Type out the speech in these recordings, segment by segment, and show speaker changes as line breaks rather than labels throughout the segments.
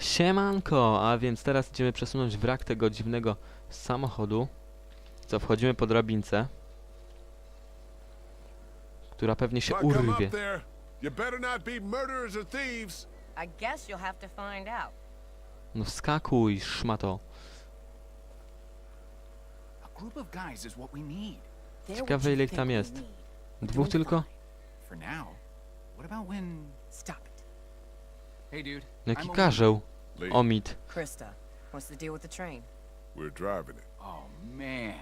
Siemanko, a więc teraz idziemy przesunąć wrak tego dziwnego samochodu. Co, wchodzimy po drabince, która pewnie się urwie. No wskakuj, szmato. Ciekawe, ile ich tam jest. Dwóch tylko? Jaki karzeł. Omid.
Krista, what's the deal with the train?
we're driving it.
Oh man.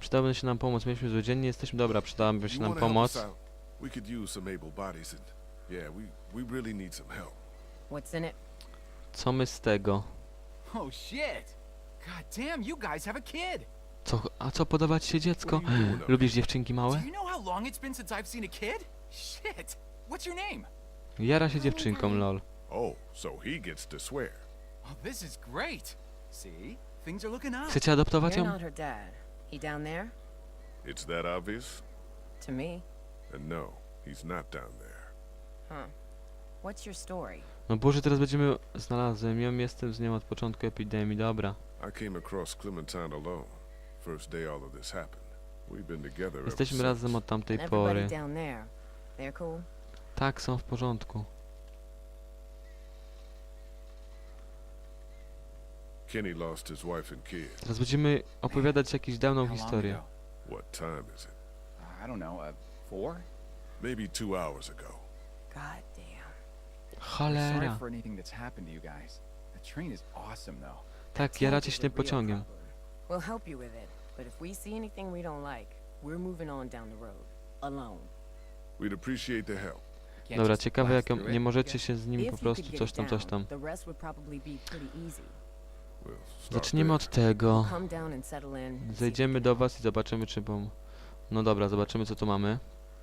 Przydałaby się nam pomoc. Mieliśmy złodziennie, jesteśmy dobra, przydałaby się
You
nam
wanna help us
pomoc.
out? We could use some able bodies and yeah, we we really need some help.
What's in it?
Co my z tego?
Oh shit. God damn, you guys have a kid.
Co, a co podoba ci się dziecko?
What are you doing up
Lubisz dziewczynki
Do
małe?
you know how long it's been since I've seen a kid? Shit. What's your name?
Jara się dziewczynką, lol.
Oh, so he gets to swear.
Oh, this is great. See? Things are looking up.
Chcecie adoptować
You're
ją?
not her dad. He down there?
It's that obvious?
To me.
And no, he's not down there.
Huh. What's your story?
No Boże, teraz będziemy... Znalazłem ją, jestem z nią od początku epidemii, dobra.
I came across Clementine alone. First day all of this happened. We've been together ever
Jesteśmy
since.
razem od tamtej
And
pory.
everybody down there. They're cool?
Tak, są w porządku.
Kenny lost his wife and kids.
Teraz będziemy opowiadać jakąś dawną historię.
What time is it?
Uh, I don't know. Uh, four?
Maybe two hours ago.
God damn.
Sorry
Cholera.
for anything that's happened to you guys. The train is awesome though.
Tak, jaracie się tym pociągiem.
We'll help you with it. But if we see anything we don't like, we're moving on down the road. Alone.
We'd appreciate the help.
Can't
Dobra,
just
ciekawe
blast
jak ją,
through it,
nie możecie się z nim
If
po prostu
get
coś tam, coś
down,
tam.
The rest would probably be pretty easy.
There.
od tego. Zejdziemy do was i zobaczymy czy bom... No dobra, zobaczymy co tu mamy.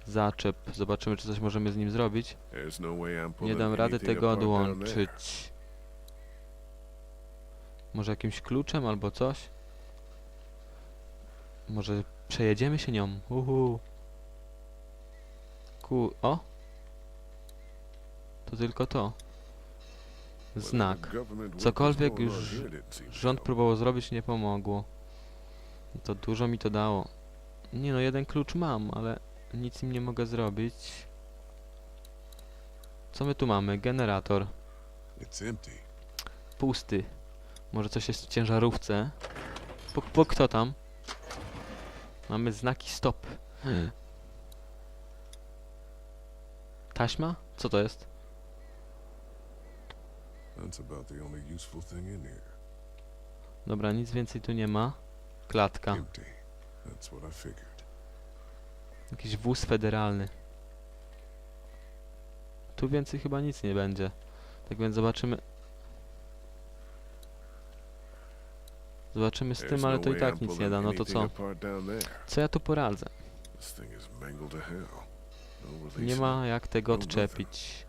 Zaczep, zobaczymy czy coś możemy z nim zrobić.
No
Nie dam rady tego odłączyć. Może jakimś kluczem albo coś? Może przejedziemy się nią? Uhu. Ku... O! To tylko to. Znak. Cokolwiek już Rząd próbował zrobić, nie pomogło. To dużo mi to dało. Nie no, jeden klucz mam, ale nic im nie mogę zrobić. Co my tu mamy? Generator. Pusty. Może coś jest w ciężarówce. Puk, puk, kto tam? Mamy znaki stop. Taśma? Co to jest?
That's about the only useful thing in here.
Dobra, nic więcej tu nie ma. Klatka.
Empty. That's what I figured.
Jakiś wóz federalny. Tu więcej chyba nic nie będzie. Tak więc zobaczymy. Zobaczymy z tym, ale
no
to i tak nic nie da. No to co? Co ja tu poradzę?
No
Nie ma jak tego
No
odczepić.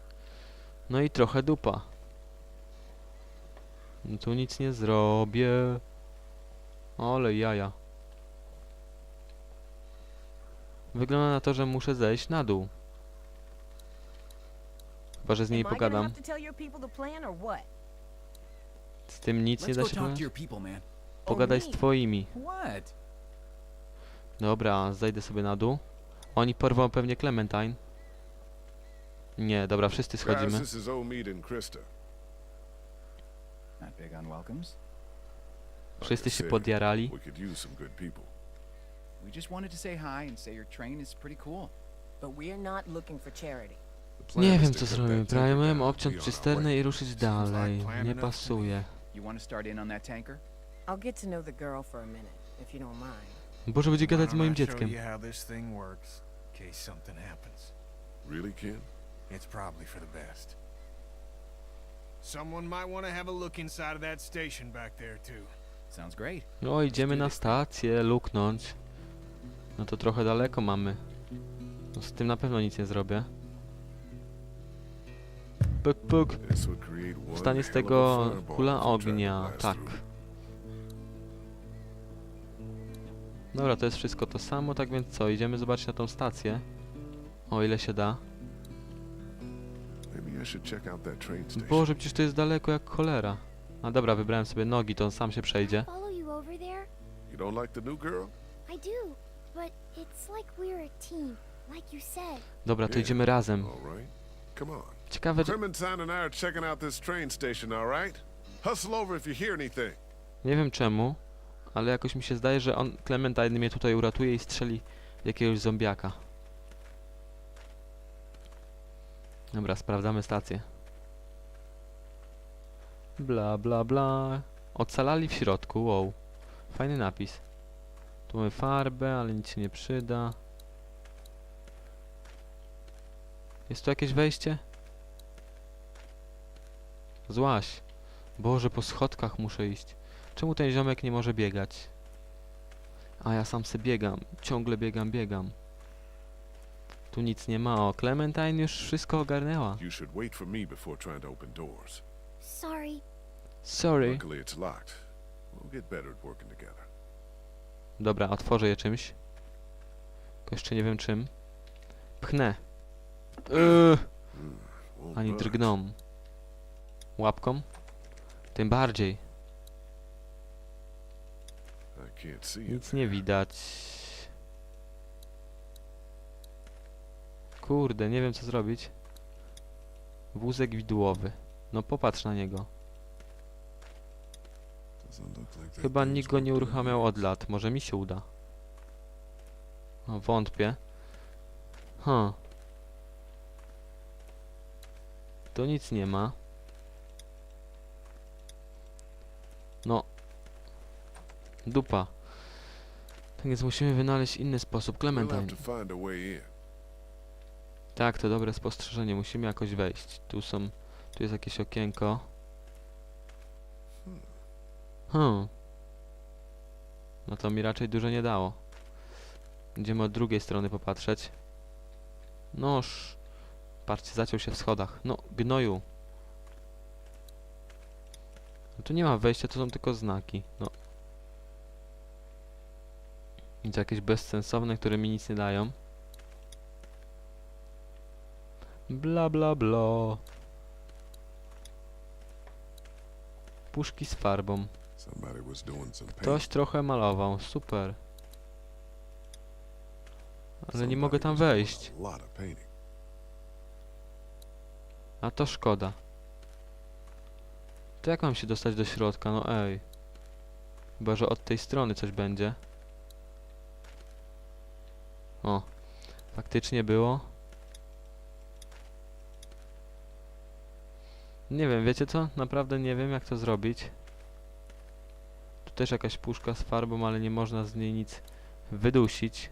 No i trochę dupa. No tu nic nie zrobię. Ale jaja. Wygląda na to, że muszę zejść na dół. Chyba, że z niej pogadam. Z tym nic nie da się pogadać. Pogadaj z
me.
twoimi. Dobra, zejdę sobie na dół. Oni porwą pewnie Clementine. Nie, dobra, wszyscy schodzimy.
this is Omid and Krista.
Not big on welcomes.
Like I
Wszyscy się podjarali.
We could use some good people.
We just wanted to say hi and say your train is pretty cool.
But we're not looking for charity.
The plan
Nie
is
wiem
to
co
down and
obciąć cysternę i ruszyć dalej. Nie pasuje.
You want to start in on that tanker?
I'll get to know the girl for a minute, if you don't mind.
Boże będzie gadać z moim dzieckiem.
you how this thing works, in case something happens.
Really, Ken?
It's probably for the best. Someone might want to have a look inside of that station back there too.
Sounds great.
O, idziemy na stację, luknąć. No to trochę daleko mamy. No z tym na pewno nic nie zrobię. Puk, puk. Stanie z tego kula ognia, tak. Dobra, to jest wszystko to samo, tak więc co, idziemy zobaczyć na tą stację. O ile się da. Boże, przecież to jest daleko jak cholera. A dobra, wybrałem sobie nogi, to on sam się przejdzie.
Follow you over there?
You don't like the new girl?
I do, but it's like we're a team, like you said.
Dobra, to idziemy razem. Ciekawe, czy... Nie wiem czemu, ale jakoś mi się zdaje, że on, Clementine mnie tutaj uratuje i strzeli jakiegoś zombiaka. Dobra, sprawdzamy stację. Bla, bla, bla. Ocalali w środku, wow. Fajny napis. Tu mamy farbę, ale nic się nie przyda. Jest tu jakieś wejście? Złaś. Boże, po schodkach muszę iść. Czemu ten ziomek nie może biegać? A ja sam se biegam. Ciągle biegam, biegam. Tu nic nie ma. O, Clementine już wszystko ogarnęła.
You should wait for me before trying to open doors.
Sorry.
Sorry.
Luckily, it's locked. We'll get better at working together.
Dobra, otworzę je czymś. Tylko jeszcze nie wiem czym. Pchnę. Yy,
Won't
ani
budge.
drgną. Łapką? Tym bardziej.
I can't see it.
Nic nie widać. Kurde, nie wiem co zrobić. Wózek widłowy. No popatrz na niego. Chyba nikt go nie uruchamiał od lat. Może mi się uda. O, wątpię. Huh. Tu nic nie ma. No. Dupa. Tak więc musimy wynaleźć inny sposób. Clementine.
to find a way in.
Tak, to dobre spostrzeżenie. Musimy jakoś wejść. Tu są... Tu jest jakieś okienko. Hmm. No to mi raczej dużo nie dało. Będziemy od drugiej strony popatrzeć. Noż. Patrzcie, zaciął się w schodach. No, gnoju. No tu nie ma wejścia, to są tylko znaki. No. To jakieś bezsensowne, które mi nic nie dają. Bla bla bla. Puszki z farbą. Ktoś trochę malował, super. Ale nie mogę tam wejść.
A
to szkoda. To jak mam się dostać do środka? No ej. Chyba, że od tej strony coś będzie. O. Faktycznie było. Nie wiem, wiecie co? Naprawdę nie wiem jak to zrobić. Tu też jakaś puszka z farbą, ale nie można z niej nic wydusić.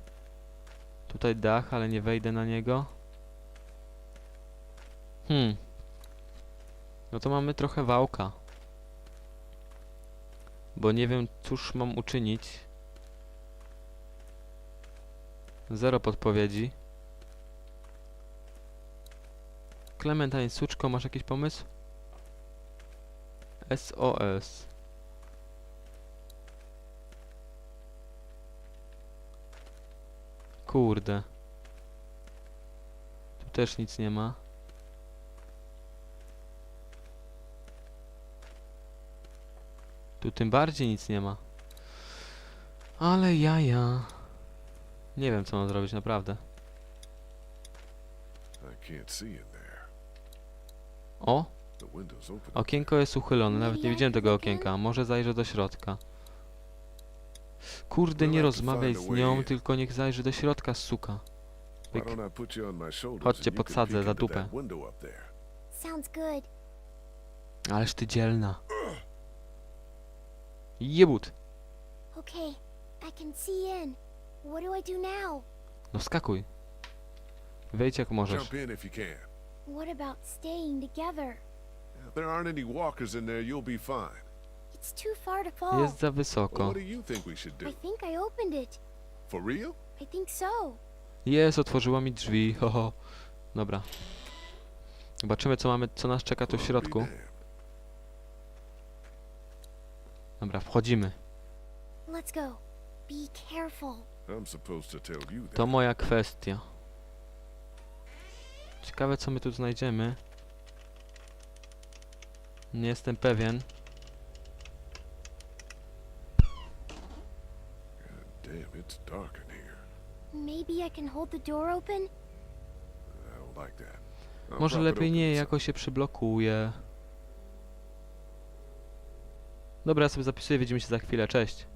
Tutaj dach, ale nie wejdę na niego. Hmm. No to mamy trochę wałka. Bo nie wiem, cóż mam uczynić. Zero podpowiedzi. Clementine, suczko, masz jakiś pomysł? SOS. Kurde. Tu też nic nie ma. Tu tym bardziej nic nie ma. Ale jaja. Nie wiem co mam zrobić naprawdę.
I can't see in there.
O! Okienko jest uchylone, nawet nie widziałem tego okienka. Może zajrzę do środka. Kurde, nie rozmawiaj z nią, tylko niech zajrzy do środka, suka. Pyk. Chodźcie, podsadzę za dupę.
Sounds good.
Ależ ty dzielna. Jebut!
Okay, I can see in. What do I do now?
No wskakuj. Wejdź jak możesz.
What about staying together?
There aren't any walkers in there, you'll be fine.
It's too far to fall.
Jest za
Well,
wysoko.
what do you think we should do?
I think I opened it.
For real?
I think so.
Jest, otworzyła mi drzwi, ho, ho. Dobra. Zobaczymy co mamy, co nas czeka tu w
Well, be
środku.
damned.
Dobra, wchodzimy.
Let's go. Be careful.
I'm supposed to tell you that.
To moja kwestia. Ciekawe co my tu znajdziemy. Nie jestem pewien.
Damn, it's dark in here.
Maybe I can hold the door open?
I don't like that. I'll
Może
prop it
lepiej
open
nie,
with
jako się przyblokuje. Dobra, ja sobie zapisuję, widzimy się za chwilę, cześć.